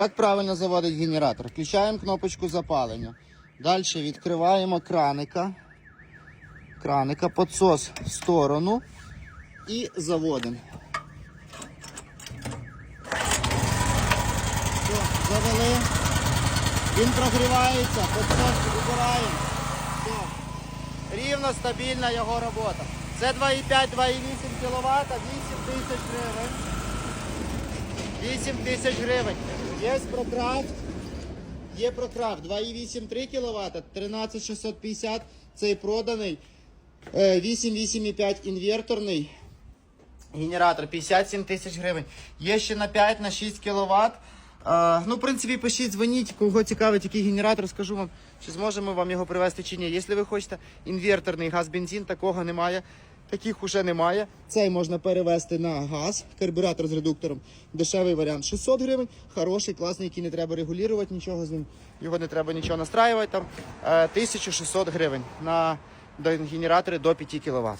Як правильно заводить генератор? Включаємо кнопочку запалення. Далі відкриваємо краника. Краника, підсос в сторону і заводимо. Все, завели. Він прогрівається, підсос вибираємо. Все. Рівно, стабільна його робота. Це 2,5-2,8 кВт, 8 тисяч гривень. 8 тисяч гривень. Є прокрафт. Є прокрафт 2,8 3 кВт, 13650 цей проданий. Е, 8,8,5 інверторний. Генератор 57 тисяч гривень. Є ще на 5 на 6 кВт. Е, ну, в принципі, пишіть, дзвоніть, кого цікавить, який генератор, скажу вам, чи зможемо вам його привезти чи ні. Якщо ви хочете інверторний газ-бензин, такого немає. Таких уже немає. Цей можна перевести на газ, карбюратор з редуктором. Дешевий варіант 600 гривень. Хороший, класний, який не треба регулювати нічого з ним. Його не треба нічого настраювати. Там е, 1600 гривень на генератори до 5 кВт.